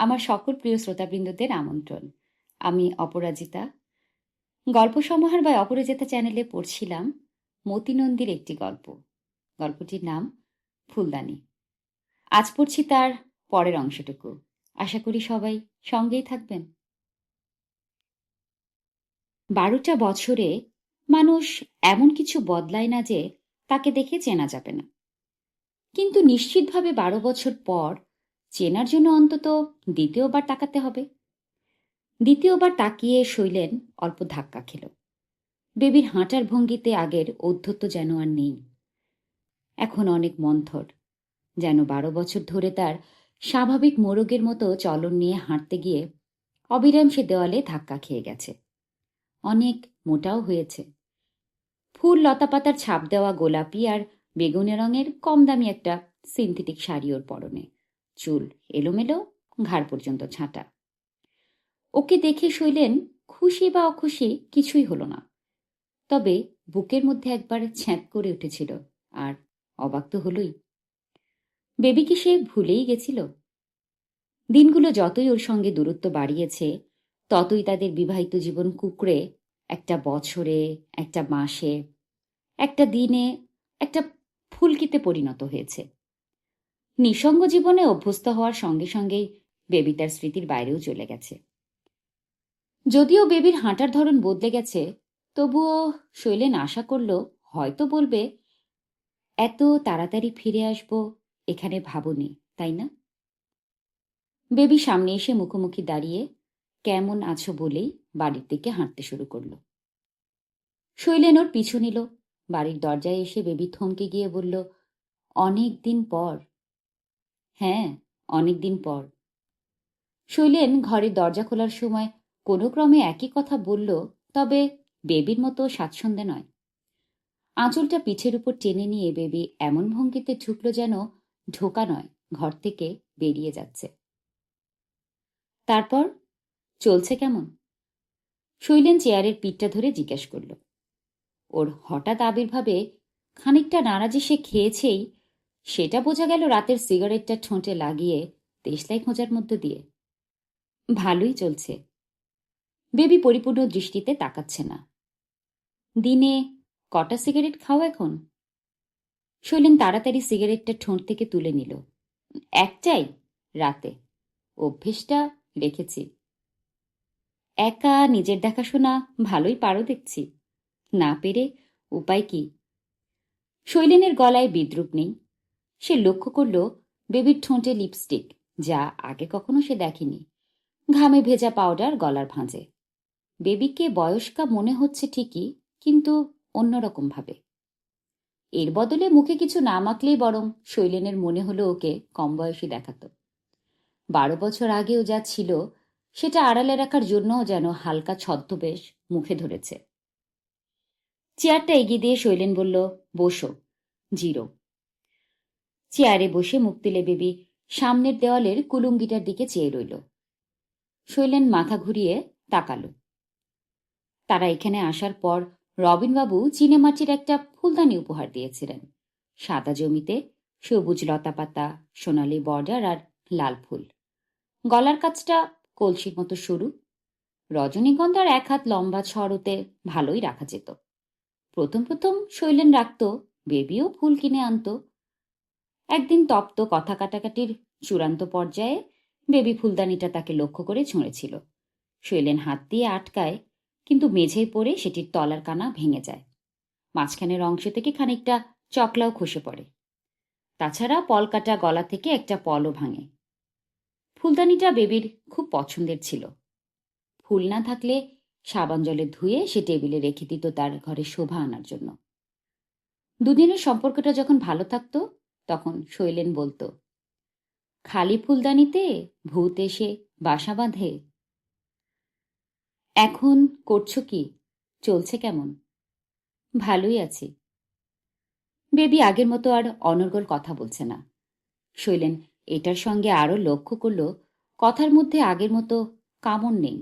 আমার সকল প্রিয় শ্রোতাবৃন্দদের আমন্ত্রণ। আমি অপরাজিতা। গল্প সমাহার বা অপরাজিতা চ্যানেলে পড়ছিলাম মতিনন্দীর একটি গল্প। গল্পটির নাম ফুলদানি। আজ পড়ছি তার পরের অংশটুকু। আশা করি সবাই সঙ্গেই থাকবেন। বারোটা বছরে মানুষ এমন কিছু বদলায় না যে তাকে দেখে চেনা যাবে না। কিন্তু নিশ্চিতভাবে বারো বছর পর চেনার জন্য অন্তত দ্বিতীয়বার তাকাতে হবে। দ্বিতীয়বার তাকিয়ে শৈলেন অল্প ধাক্কা খেল। বেবির হাঁটার ভঙ্গিতে আগের ঔদ্ধত্য যেন আর নেই। এখন অনেক মন্থর, যেন বারো বছর ধরে তার স্বাভাবিক মোরগের মতো চলন নিয়ে হাঁটতে গিয়ে অবিরাম সে দেওয়ালে ধাক্কা খেয়ে গেছে। অনেক মোটাও হয়েছে। ফুল লতাপাতার ছাপ দেওয়া গোলাপি আর বেগুনি রঙের কম দামি একটা সিনথেটিক শাড়ি ওর পরনে। চুল, এলোমেলো ঘাড় পর্যন্ত ছাঁটা। ওকে দেখে শৈলেন খুশি বা অখুশি কিছুই হলো না। তবে বুকের মধ্যে একবার ছ্যাঁত করে উঠেছিল, আর অবাক তো হলই। বেবি কি সে ভুলেই গেছিল? দিনগুলো যতই ওর সঙ্গে দূরত্ব বাড়িয়েছে, ততই তাদের বিবাহিত জীবন কুকড়ে একটা বছরে, একটা মাসে, একটা দিনে, একটা ফুলকিতে পরিণত হয়েছে। নিঃসঙ্গ জীবনে অভ্যস্ত হওয়ার সঙ্গে সঙ্গেই বেবি তার স্মৃতির বাইরেও চলে গেছে। যদিও বেবির হাঁটার ধরন বদলে গেছে, তবুও শৈলেন আশা করল, হয়তো বলবে, এত তাড়াতাড়ি ফিরে আসব, এখানে ভাবনি, তাই না? বেবি সামনে এসে মুখোমুখি দাঁড়িয়ে কেমন আছো? বলেই বাড়ির দিকে হাঁটতে শুরু করল। শৈলেন ওর পিছু নিল, বাড়ির দরজায় এসে বেবি থমকে গিয়ে বলল অনেক দিন পর হ্যাঁ অনেক দিন পর। শৈলেন ঘরের দরজা খোলার সময় কোনো ক্রমে একই কথা বলল, তবে বেবির মতো স্বাচ্ছন্দ্যে নয়। আঁচলটা পিঠের উপর টেনে নিয়ে বেবি এমন ভঙ্গিতে ঢুকল যেন ঢোকা নয়, ঘর থেকে বেরিয়ে যাচ্ছে। তারপর, চলছে কেমন? শৈলেন চেয়ারের পিঠটা ধরে জিজ্ঞেস করল। ওর হঠাৎ আবির্ভাবে খানিকটা নারাজি সে খেয়েছেই সেটা বোঝা গেল রাতের সিগারেটটা ঠোঁটে লাগিয়ে দেশলাই খোঁজার মধ্য দিয়ে। ভালোই চলছে। বেবি পরিপূর্ণ দৃষ্টিতে তাকাচ্ছে না। দিনে কটা সিগারেট খাও এখন? শৈলেন তাড়াতাড়ি সিগারেটটা ঠোঁট থেকে তুলে নিল। একটাই রাতে। অভ্যেসটা রেখেছি। একা নিজের দেখাশোনা ভালোই পারো দেখছি। না পেরে উপায় কি? শৈলেনের গলায় বিদ্রুপ নেই। সে লক্ষ্য করল বেবির ঠোঁটে লিপস্টিক যা আগে কখনো সে দেখেনি। ঘামে ভেজা পাউডার গলার ভাঁজে। বেবিকে বয়স্কা মনে হচ্ছে ঠিকই, কিন্তু অন্যরকম ভাবে। এর বদলে মুখে কিছু না মাখলেই বরং শৈলেনের মনে হলো ওকে কম বয়সী দেখাতো। বারো বছর আগেও যা ছিল, সেটা আড়ালে রাখার জন্যও যেন হালকা ছদ্মবেশ মুখে ধরেছে। চেয়ারটা এগিয়ে দিয়ে শৈলেন বলল, বসো, জিরো। চেয়ারে বসে মুক্তিলে বেবি সামনের দেওয়ালের কুলুঙ্গিটার দিকে চেয়ে রইল। শৈলেন মাথা ঘুরিয়ে তাকালো। তারা এখানে আসার পর রবিনবাবু চিনেমাটির একটা ফুলদানি উপহার দিয়েছিলেন। সাদা জমিতে সবুজ লতাপাতা, সোনালি বর্ডার আর লাল ফুল। গলার কাজটা কলসির মতো সরু। রজনীগন্ধার এক হাত লম্বা ছড়তে ভালোই রাখা যেত। প্রথম প্রথম শৈলেন রাখত, বেবিও ফুল কিনে আনত একদিন তপ্ত কথা কাটাকাটির চূড়ান্ত পর্যায়ে বেবি ফুলদানিটা তাকে লক্ষ্য করে ছুঁড়েছিল। শৈলেন হাত দিয়ে আটকায়, কিন্তু মেঝেয় পড়ে সেটির তলার কানা ভেঙে যায়। মাঝখানের অংশ থেকে খানিকটা চকলাও খসে পড়ে। তাছাড়া পলকাটা গলা থেকে একটা পলও ভাঙে। ফুলদানিটা বেবির খুব পছন্দের ছিল। ফুল না থাকলে সাবান জলে ধুয়ে সে টেবিলে রেখে দিত তার ঘরে শোভা আনার জন্য। দুদিনের সম্পর্কটা যখন ভালো থাকতো তখন শৈলেন বলতো, খালি ফুলদানিতে ভূত এসে বাসা বাঁধে। এখন করছ কি? চলছে কেমন? ভালোই আছি। বেবি, আগের মতো আর অনর্গল কথা বলছে না। শৈলেন এটার সঙ্গে আরও লক্ষ্য করল, কথার মধ্যে আগের মতো কামন নেই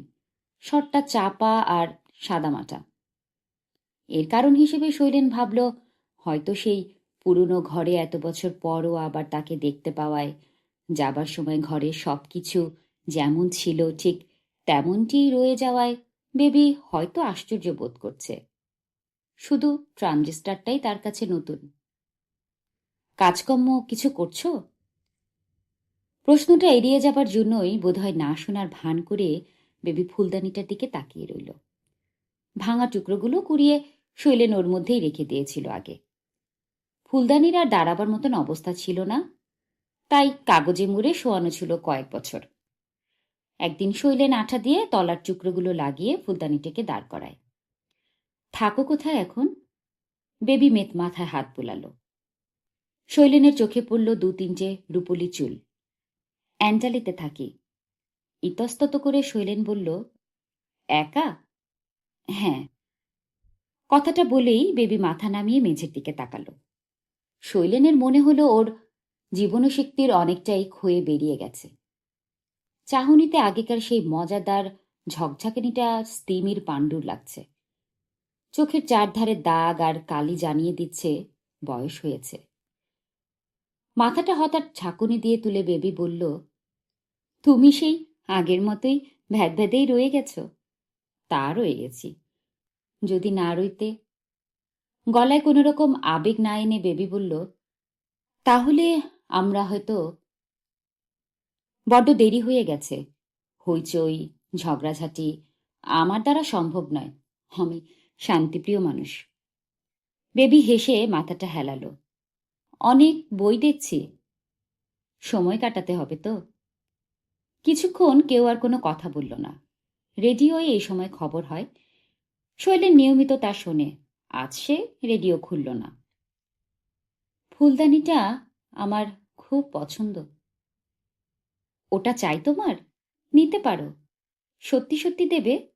শটটা চাপা আর সাদামাটা এর কারণ হিসেবে শৈলেন ভাবল, হয়তো সেই পুরনো ঘরে এত বছর পরও আবার তাকে দেখতে পাওয়ায়, যাবার সময় ঘরের সব কিছু যেমন ছিল ঠিক তেমনটিই রয়ে যাওয়ায় বেবি হয়তো আশ্চর্য বোধ করছে। শুধু ট্রানজিস্টারটাই তার কাছে নতুন। কাজকর্ম কিছু করছ? প্রশ্নটা এড়িয়ে যাবার জন্যই বোধহয় না শোনার ভান করে বেবি ফুলদানিটার দিকে তাকিয়ে রইল। ভাঙা টুকরোগুলো কুড়িয়ে শৈলেন ওর মধ্যেই রেখে দিয়েছিল আগে। ফুলদানির আর দাঁড়াবার মতন অবস্থা ছিল না। তাই কাগজে মুড়ে শোয়ানো ছিল কয়েক বছর। একদিন শৈলেন আঠা দিয়ে তলার টুকরোগুলো লাগিয়ে ফুলদানিটাকে দাঁড় করায়। থাকো কোথায় এখন? বেবি মেত মাথায় হাত বোলালো। শৈলেনের চোখে পড়ল দু তিনটে রুপলি চুল। অ্যান্টালিতে থাকি। ইতস্তত করে শৈলেন বলল, একা? হ্যাঁ। কথাটা বলেই বেবি মাথা নামিয়ে মেঝের দিকে তাকালো। শৈলেনের মনে হলো ওর জীবনশক্তির অনেকটাই ক্ষয়ে বেরিয়ে গেছে। চাহনিতে আগেকার সেই মজাদার ঝকঝকানিটা স্তিমির পাণ্ডুর লাগছে। চোখের চারধারে দাগ আর কালি জানিয়ে দিচ্ছে বয়স হয়েছে। মাথাটা হঠাৎ ঝাঁকুনি দিয়ে তুলে বেবি বলল, তুমি সেই আগের মতোই ভ্যাদ ভ্যাদেই রয়ে গেছ? তা রয়ে গেছি। যদি না রইতে গলায় কোনো রকম আবেগ না এনে বেবি বলল, তাহলে আমরা হয়তো বড্ড দেরি হয়ে গেছে। হইচই, ঝগড়াঝাটি আমার দ্বারা সম্ভব নয়। আমি শান্তিপ্রিয় মানুষ। বেবি হেসে মাথাটা হেলালো, অনেক বই দেখছি। সময় কাটাতে হবে তো? কিছুক্ষণ কেউ আর কোনো কথা বলল না। রেডিওয়ে এই সময় খবর হয়, শৈলেন নিয়মিত তা শোনে। আজ সে রেডিও খুলল না। ফুলদানিটা আমার খুব পছন্দ। ওটা চাই তোমার? নিতে পারো। সত্যি সত্যি দেবে?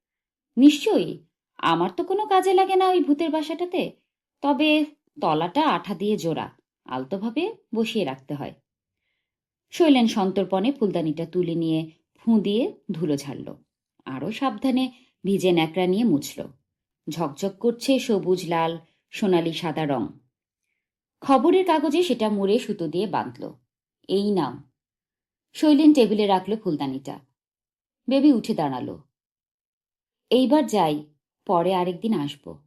নিশ্চয়ই। আমার তো কোনো কাজে লাগে না ওই ভূতের বাসাটাতে। তবে তলাটা আঠা দিয়ে জোড়া, আলতোভাবে বসিয়ে রাখতে হয়। শৈলেন সন্তর্পণে ফুলদানিটা তুলে নিয়ে ফুঁ দিয়ে ধুলো ঝাড়ল। আরও সাবধানে ভিজে ন্যাকড়া নিয়ে মুছল। ঝকঝক করছে সবুজ লাল, সোনালি সাদা রং। খবরের কাগজে সেটা মুড়ে সুতো দিয়ে বাঁধল। এই নাও। শৈলেন টেবিলে রাখল ফুলদানিটা। বেবি উঠে দাঁড়াল। এইবার যাই, পরে আরেকদিন আসব।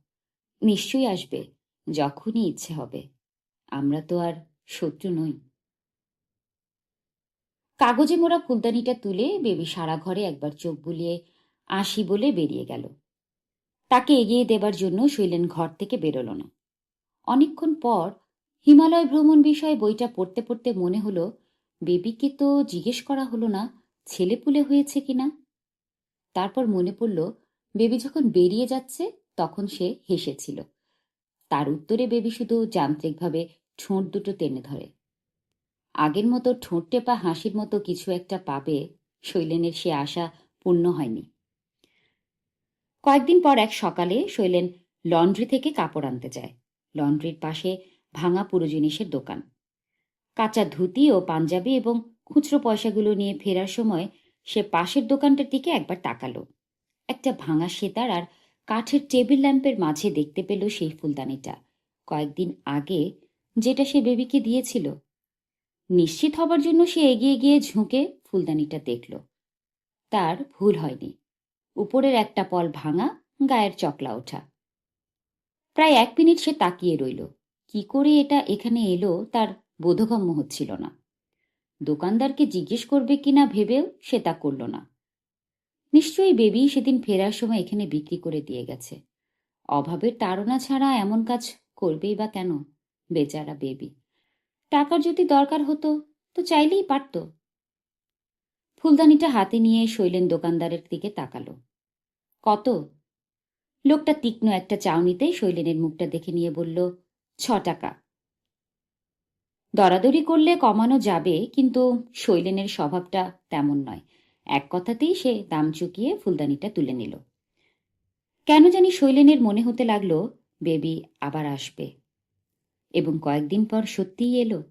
নিশ্চয়ই আসবে, যখনই ইচ্ছে হবে। আমরা তো আর শত্রু নই। কাগজে মোড়া ফুলদানিটা তুলে বেবি সারা ঘরে একবার চোখ বুলিয়ে আসি বলে বেরিয়ে গেল। তাকে এগিয়ে দেবার জন্য শৈলেন ঘর থেকে বেরোল না। অনেকক্ষণ পর হিমালয় ভ্রমণ বিষয়ে বইটা পড়তে পড়তে মনে হলো, বেবিকে তো জিজ্ঞেস করা হলো না, ছেলেপুলে হয়েছে কিনা তারপর মনে পড়ল, বেবি যখন বেরিয়ে যাচ্ছে তখন সে হেসেছিল। তার উত্তরে বেবি শুধু যান্ত্রিকভাবে ঠোঁট দুটো টেনে ধরে। আগের মতো ঠোঁট টেপা হাসির মতো কিছু একটা পাবে শৈলেনের সে আশা পূর্ণ হয়নি। কয়েকদিন পর এক সকালে শৈলেন লন্ড্রি থেকে কাপড় আনতে যায়। লন্ড্রির পাশে ভাঙা পুরো জিনিসের দোকান। কাঁচা ধুতি ও পাঞ্জাবি এবং খুচরো পয়সাগুলো নিয়ে ফেরার সময় সে পাশের দোকানটার দিকে একবার তাকালো। একটা ভাঙা সেতার আর কাঠের টেবিল ল্যাম্পের মাঝে দেখতে পেল সেই ফুলদানিটা। কয়েকদিন আগে যেটা সে বেবিকে দিয়েছিল। নিশ্চিত হবার জন্য সে এগিয়ে গিয়ে ঝুঁকে ফুলদানিটা দেখল। তার ভুল হয়নি। উপরের একটা পল ভাঙা, গায়ের চকলা ওঠা। প্রায় এক মিনিট সে তাকিয়ে রইল। কি করে এটা এখানে এলো তার বোধগম্য হচ্ছিল না। দোকানদারকে জিজ্ঞেস করবে কিনা ভেবেও সে তা করল না। নিশ্চয়ই বেবি সেদিন ফেরার সময় এখানে বিক্রি করে দিয়ে গেছে। অভাবের তাড়না ছাড়া এমন কাজ করবেই বা কেন? বেচারা বেবি। টাকার যদি দরকার হতো, তো চাইলেই পারত। ফুলদানিটা হাতে নিয়ে শৈলেন দোকানদারের দিকে তাকালো। কত? লোকটা তীক্ষ্ণ একটা চাউনিতেই শৈলেনের মুখটা দেখে নিয়ে বলল, ছ টাকা। দরাদরি করলে কমানো যাবে, কিন্তু শৈলেনের স্বভাবটা তেমন নয়। এক কথাতেই সে দাম চুকিয়ে ফুলদানিটা তুলে নিল। কেন জানি শৈলেনের মনে হতে লাগল, বেবি আবার আসবে। এবং কয়েকদিন পর সত্যিই এলো।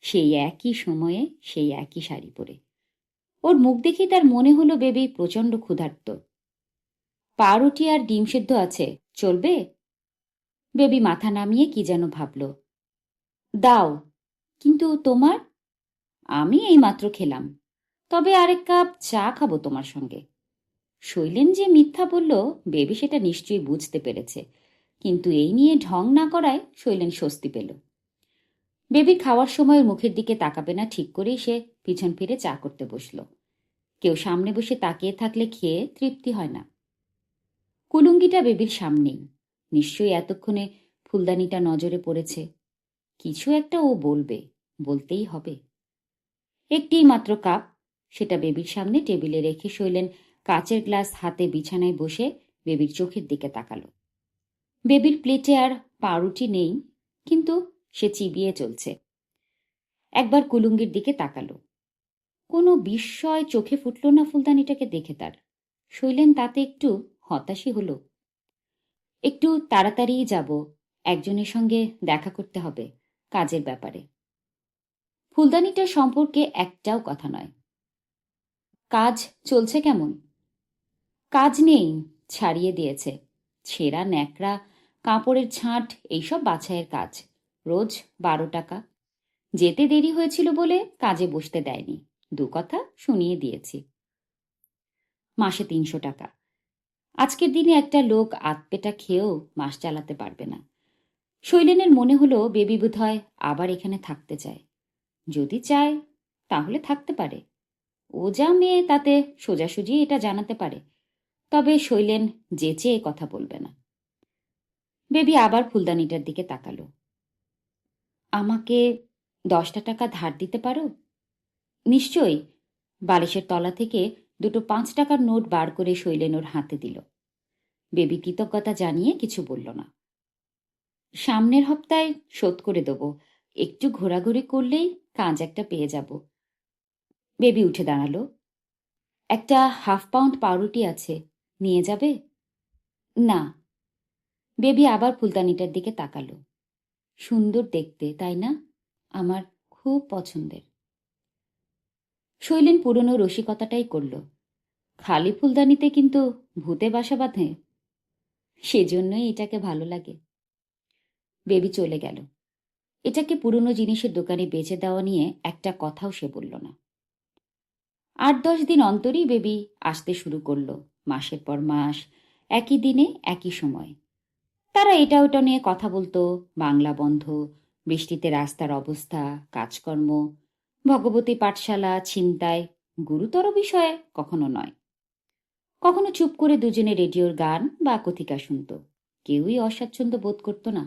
সেই একই সময়ে, সেই একই শাড়ি পরে। ওর মুখ দেখেই তার মনে হলো বেবি প্রচণ্ড ক্ষুধার্ত। পাউরুটি আর ডিম সেদ্ধ আছে, চলবে? বেবি মাথা নামিয়ে কি যেন ভাবল। দাও, কিন্তু তোমার? আমি এইমাত্র খেলাম, তবে আরেক কাপ চা খাব তোমার সঙ্গে। শৈলেন যে মিথ্যা বলল, বেবি সেটা নিশ্চয়ই বুঝতে পেরেছে, কিন্তু এই নিয়ে ঢং না করায় শৈলেন স্বস্তি পেল। বেবি খাওয়ার সময় মুখের দিকে তাকাবে না, ঠিক করেই সে পিছন ফিরে চা করতে বসল। কেউ সামনে বসে তাকিয়ে থাকলে খেয়ে তৃপ্তি হয় না। কুলুঙ্গিটা বেবির সামনেই। নিশ্চয়ই এতক্ষণে ফুলদানিটা নজরে পড়েছে। কিছু একটা ও বলবে, বলতেই হবে। একটি মাত্র কাপ, সেটা বেবির সামনে টেবিলে রেখে শৈলেন কাচের গ্লাস হাতে বিছানায় বসে বেবির চোখের দিকে তাকালো। বেবির প্লেটে আর পাউরুটি নেই, কিন্তু সে চিবিয়ে চলছে। একবার কুলুঙ্গির দিকে তাকালো। কোনো বিস্ময় চোখে ফুটল না ফুলদানিটাকে দেখে তার। শৈলেন তাতে একটু হতাশই হলো। একটু তাড়াতাড়িই যাব, একজনের সঙ্গে দেখা করতে হবে কাজের ব্যাপারে। ফুলদানিটার সম্পর্কে একটাও কথা নয়। কাজ চলছে কেমন? কাজ নেই, ছাড়িয়ে দিয়েছে। ছেঁড়া, ন্যাকড়া, কাপড়ের ছাঁট, এইসব বাছাইয়ের কাজ। রোজ বারো টাকা। যেতে দেরি হয়েছিল বলে কাজে বসতে দেয়নি। দু কথা শুনিয়ে দিয়েছি। মাসে তিনশো টাকা। আজকের দিনে একটা লোক আতপেটা খেয়েও মাস চালাতে পারবে না। শৈলেনের মনে হলো বেবি বোধ হয় আবার এখানে থাকতে চায়। যদি চায়, তাহলে থাকতে পারে। ও যা মেয়ে, তাতে সোজাসুজি এটা জানাতে পারে। তবে শৈলেন যেচে এ কথা বলবে না। বেবি আবার ফুলদানিটার দিকে তাকালো। আমাকে দশটা টাকা ধার দিতে পারো? নিশ্চয়ই। বালিশের তলা থেকে দুটো পাঁচ টাকার নোট বার করে শৈলেন ওর হাতে দিল। বেবি কৃতজ্ঞতা জানিয়ে কিছু বলল না। সামনের হপ্তায় শোধ করে দেব। একটু ঘোরাঘুরি করলেই কাজ একটা পেয়ে যাব। বেবি উঠে দাঁড়াল। একটা হাফ পাউন্ড পাউরুটি আছে, নিয়ে যাবে? না। বেবি আবার ফুলদানিটার দিকে তাকালো। সুন্দর দেখতে, তাই না? আমার খুব পছন্দের। শৈলেন পুরনো রসিকতাটাই করল। খালি ফুলদানিতে কিন্তু ভূতে বাসা বাঁধে। সেজন্যই এটাকে ভালো লাগে। বেবি চলে গেল। এটাকে পুরনো জিনিসের দোকানে বেচে দেওয়া নিয়ে একটা কথাও সে বলল না। আট দশ দিন অন্তরই বেবি আসতে শুরু করল, মাসের পর মাস, একই দিনে, একই সময়। তারা এটা ওটা নিয়ে কথা বলতো, বাংলা বন্ধ, বৃষ্টিতে রাস্তার অবস্থা, কাজকর্ম ভগবতী পাঠশালা, ছিনতাই গুরুতর বিষয়ে কখনো নয়। কখনো চুপ করে দুজনে রেডিওর গান বা কথিকা শুনত। কেউই অস্বাচ্ছন্দ্য বোধ করত না।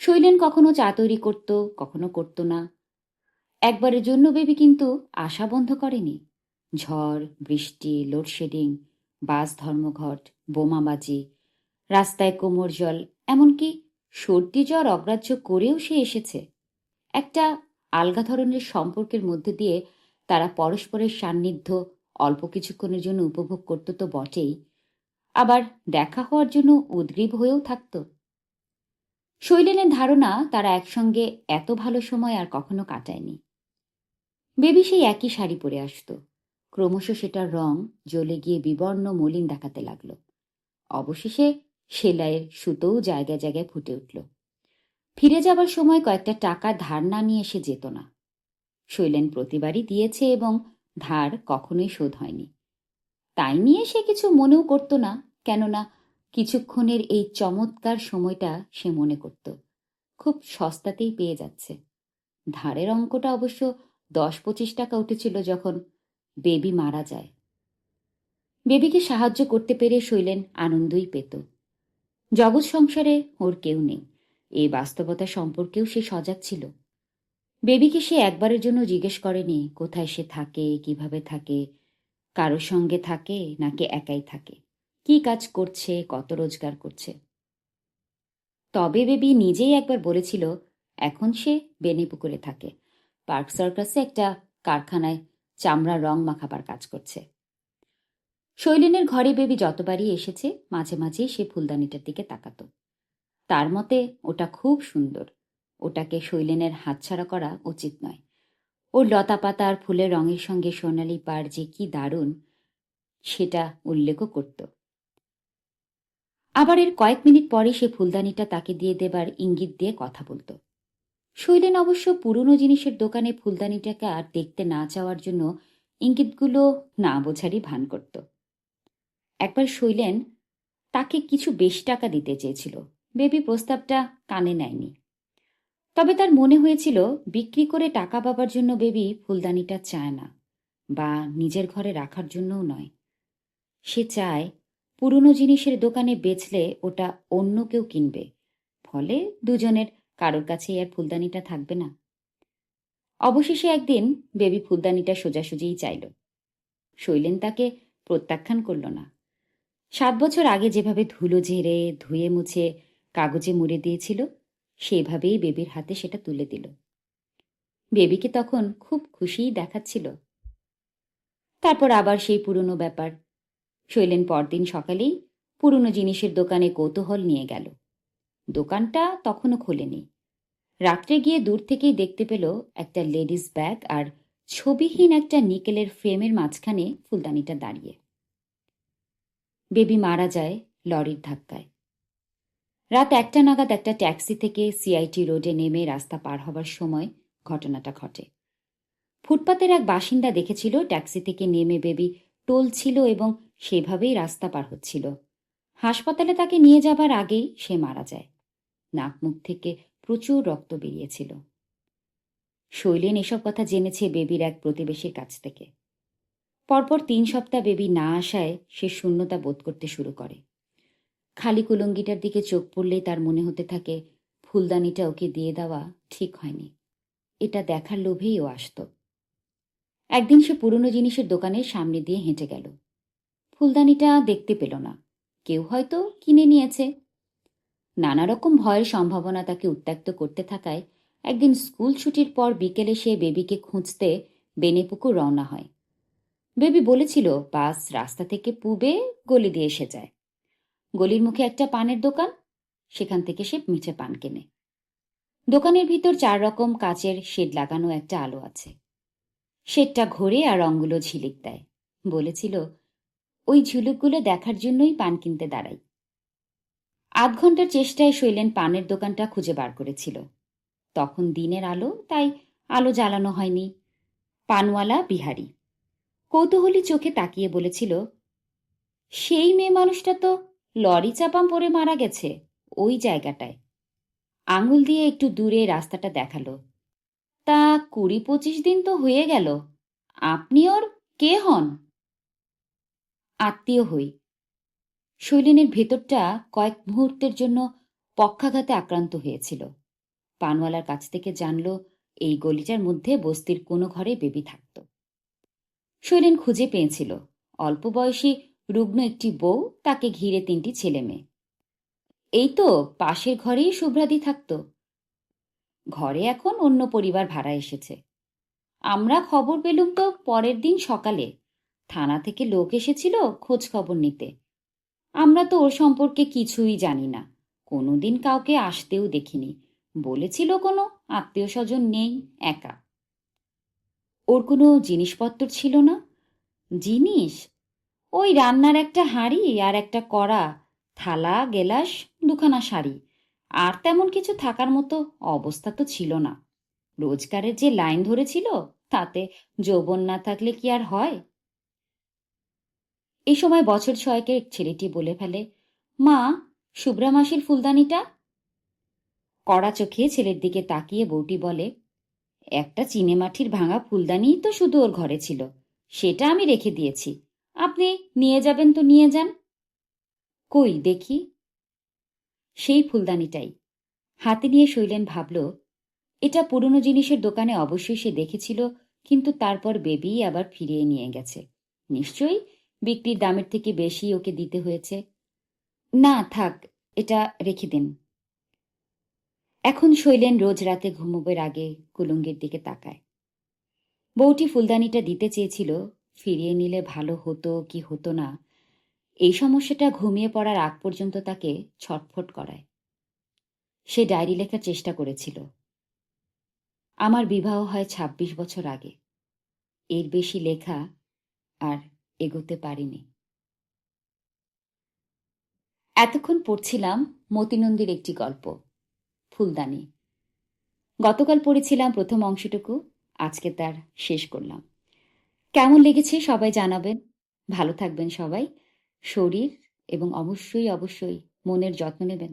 শৈলেন কখনো চা তৈরি করত, কখনো করত না। একবারের জন্য বেবি কিন্তু আশা বন্ধ করেনি। ঝড়, বৃষ্টি, লোডশেডিং, বাস, ধর্মঘট, বোমাবাজি, রাস্তায় কোমর জল, এমনকি সর্দি জ্বর অগ্রাহ্য করেও সে এসেছে। একটা আলগা ধরনের সম্পর্কের মধ্যে দিয়ে তারা পরস্পরের সান্নিধ্য, অল্প কিছুক্ষণের জন্য উপভোগ করত তো বটেই, আবার দেখা হওয়ার জন্য উদ্গ্রীব হয়েও থাকত। শৈলেনের ধারণা তারা একসঙ্গে এত ভালো সময় আর কখনো কাটায়নি। বেবি সেই একই শাড়ি পরে আসত। ক্রমশ সেটার রং জ্বলে গিয়ে বিবর্ণ মলিন দেখাতে লাগল। অবশেষে সেলাইয়ের সুতোও জায়গায় জায়গায় ফুটে উঠল। ফিরে যাবার সময় কয়েকটা টাকা ধার না নিয়ে এসে যেত না। শৈলেন প্রতিবারই দিয়েছে এবং ধার কখনোই শোধ হয়নি। তাই নিয়ে সে কিছু মনেও করত না, কেননা কিছুক্ষণের এই চমৎকার সময়টা সে মনে করত। খুব সস্তাতেই পেয়ে যাচ্ছে। ধারের অঙ্কটা অবশ্য দশ পঁচিশ টাকা উঠেছিল যখন বেবি মারা যায়। বেবিকে সাহায্য করতে পেরে শৈলেন আনন্দই পেত। জগৎ সংসারে ওর কেউ নেই। এই বাস্তবতা সম্পর্কেও সে সজাগ ছিল। বেবিকে সে একবারের জন্য জিজ্ঞেস করেনি, কোথায় সে থাকে, কীভাবে থাকে, কারোর সঙ্গে থাকে নাকি একাই থাকে, কি কাজ করছে, কত রোজগার করছে। তবে বেবি নিজেই একবার বলেছিল, এখন সে বেনিপুকুরে থাকে। পার্ক সার্কাসে একটা কারখানায় চামড়া রং মাখাবার কাজ করছে। শৈলেনের ঘরে বেবি যতবারই এসেছে, মাঝে মাঝেই সে ফুলদানিটার দিকে তাকাত। তার মতে, ওটা খুব সুন্দর। ওটাকে শৈলেনের হাতছাড়া করা উচিত নয়। ওর লতা পাতা আর ফুলের রঙের সঙ্গে সোনালি পাড় যে কি দারুণ, সেটা উল্লেখও করত। আবার এর কয়েক মিনিট পরে সে ফুলদানিটা তাকে দিয়ে দেবার ইঙ্গিত দিয়ে কথা বলতো। শৈলেন অবশ্য পুরনো জিনিসের দোকানে ফুলদানিটাকে আর দেখতে না চাওয়ার জন্য ইঙ্গিতগুলো না বোঝারই ভান করত। একবার শৈলেন তাকে কিছু বেশি টাকা দিতে চেয়েছিল। বেবি প্রস্তাবটা কানে নেয়নি। তবে তার মনে হয়েছিল, বিক্রি করে টাকা পাবার জন্য বেবি ফুলদানিটা চায় না, বা নিজের ঘরে রাখার জন্যও নয়। সে চায়, পুরনো জিনিসের দোকানে বেচলে ওটা অন্য কেউ কিনবে, ফলে দুজনের কারোর কাছেই আর ফুলদানিটা থাকবে না। অবশেষে একদিন বেবি ফুলদানিটা সোজাসুজিই চাইল। শৈলেন তাকে প্রত্যাখ্যান করল না। সাত বছর আগে যেভাবে ধুলো ঝেড়ে, ধুয়ে মুছে কাগজে মুড়ে দিয়েছিল, সেভাবেই বেবির হাতে সেটা তুলে দিল। বেবিকে তখন খুব খুশিই দেখাচ্ছিল। তারপর আবার সেই পুরনো ব্যাপার। শৈলেন পরদিন সকালেই পুরনো জিনিসের দোকানে কৌতূহল নিয়ে গেল। দোকানটা তখনও খোলেনি। রাত্রে গিয়ে দূর থেকেই দেখতে পেল একটা লেডিস ব্যাগ আর ছবিহীন একটা নিকেলের ফ্রেমের মাঝখানে ফুলদানিটা দাঁড়িয়ে। বেবি মারা যায় লরির ধাক্কায়। রাত একটা নাগাদ একটা ট্যাক্সি থেকে সিআইটি রোডে নেমে রাস্তা পার হবার সময় ঘটনাটা ঘটে। ফুটপাতের এক বাসিন্দা দেখেছিল ট্যাক্সি থেকে নেমে বেবি টলছিল এবং সেভাবেই রাস্তা পার হচ্ছিল। হাসপাতালে তাকে নিয়ে যাবার আগেই সে মারা যায়। নাক মুখ থেকে প্রচুর রক্ত বেরিয়েছিল। শৈলেন এসব কথা জেনেছে বেবির এক প্রতিবেশীর কাছ থেকে। পরপর তিন সপ্তাহ বেবি না আসায় সে শূন্যতা বোধ করতে শুরু করে। খালি কুলঙ্গিটার দিকে চোখ পড়লেই তার মনে হতে থাকে, ফুলদানিটা ওকে দিয়ে দেওয়া ঠিক হয়নি। এটা দেখার লোভেই ও আসত। একদিন সে পুরনো জিনিসের দোকানের সামনে দিয়ে হেঁটে গেল। ফুলদানিটা দেখতে পেল না। কেউ হয়তো কিনে নিয়েছে। নানা রকম ভয়ের সম্ভাবনা তাকে উত্ত্যক্ত করতে থাকায় একদিন স্কুল ছুটির পর বিকেলে সে বেবিকে খুঁজতে বেনেপুকুর রওনা হয়। বেবি বলেছিল, বাস রাস্তা থেকে পুবে গলি দিয়ে এসে যায়। গলির মুখে একটা পানের দোকান, সেখান থেকে সে মিঠে পান কেনে। দোকানের ভিতর চার রকম কাচের শেড লাগানো একটা আলো আছে। শেডটা ঘোরে আর রঙগুলো ঝিলিক দেয়। বলেছিল, ওই ঝুলুকগুলো দেখার জন্যই পান কিনতে দাঁড়াই। আধ ঘণ্টার চেষ্টায় শৈলেন পানের দোকানটা খুঁজে বার করেছিল। তখন দিনের আলো, তাই আলো জ্বালানো হয়নি। পানওয়ালা বিহারি। কৌতূহলী চোখে তাকিয়ে বলেছিল, সেই মেয়ে মানুষটা তো লরি চাপাম পরে মারা গেছে, ওই জায়গাটায়। আঙুল দিয়ে একটু দূরে রাস্তাটা দেখাল। তা কুড়ি পঁচিশ দিন তো হয়ে গেল, আপনি ওর কে হন? আত্মীয় হই। শৈলিনের ভেতরটা কয়েক মুহূর্তের জন্য পক্ষাঘাতে আক্রান্ত হয়েছিল। পানওয়ালার কাছ থেকে জানল, এই গলিটার মধ্যে বস্তির কোনো ঘরে বেবি থাকত। শৈলেন খুঁজে পেয়েছিল, অল্প বয়সী রুগ্ন একটি বউ, তাকে ঘিরে তিনটি ছেলে মেয়ে। এই তো পাশের ঘরেই শুভ্রাদি থাকত। ঘরে এখন অন্য পরিবার ভাড়া এসেছে। আমরা খবর পেলুম তো পরের দিন সকালে। থানা থেকে লোক এসেছিল খোঁজ খবর নিতে। আমরা তো ওর সম্পর্কে কিছুই জানি না। কোনোদিন কাউকে আসতেও দেখিনি। বলেছিল কোনো আত্মীয় স্বজন নেই, একা। ওর কোনো জিনিসপত্র ছিল না? জিনিস? ওই রান্নার একটা হাঁড়ি আর একটা কড়া, থালা, গেলাস, দুখানা শাড়ি। আর তেমন কিছু থাকার মতো অবস্থা তো ছিল না। রোজগারের যে লাইন ধরেছিল, তাতে যৌবন না থাকলে কি আর হয়? এই সময় বছর ছয়েকের ছেলেটি বলে ফেলে, মা, শুভ্রা মাসির ফুলদানিটা? কড়া চোখে ছেলের দিকে তাকিয়ে বউটি বলে, একটা চিনেমাঠির ভাঙা ফুলদানিই তো শুধু ওর ঘরে ছিল, সেটা আমি রেখে দিয়েছি। আপনি নিয়ে যাবেন তো নিয়ে যান। কই দেখি। সেই ফুলদানিটাই। হাতে নিয়ে শৈলেন ভাবল, এটা পুরনো জিনিসের দোকানে অবশ্যই সে দেখেছিল, কিন্তু তারপর বেবি আবার ফিরিয়ে নিয়ে গেছে। নিশ্চয়ই বিক্রির দামের থেকে বেশি ওকে দিতে হয়েছে। না, থাক, এটা রেখে দিন। এখন শৈলেন রোজ রাতে ঘুমোবের আগে কুলুঙ্গের দিকে তাকায়। বউটি ফুলদানিটা দিতে চেয়েছিল ফিরিয়ে নিলে ভালো হতো কি হতো না, এই সমস্যাটা ঘুমিয়ে পড়ার আগ পর্যন্ত তাকে ছটফট করায়। সে ডায়েরি লেখার চেষ্টা করেছিল। আমার বিবাহ হয় ২৬ বছর আগে। এর বেশি লেখা আর এগোতে পারিনি। এতক্ষণ পড়ছিলাম মতিনন্দীর একটি গল্প, ফুলদানি। গতকাল পড়েছিলাম প্রথম অংশটুকু, আজকে তার শেষ করলাম। কেমন লেগেছে সবাই জানাবেন। ভালো থাকবেন সবাই। শরীর এবং অবশ্যই অবশ্যই মনের যত্ন নেবেন।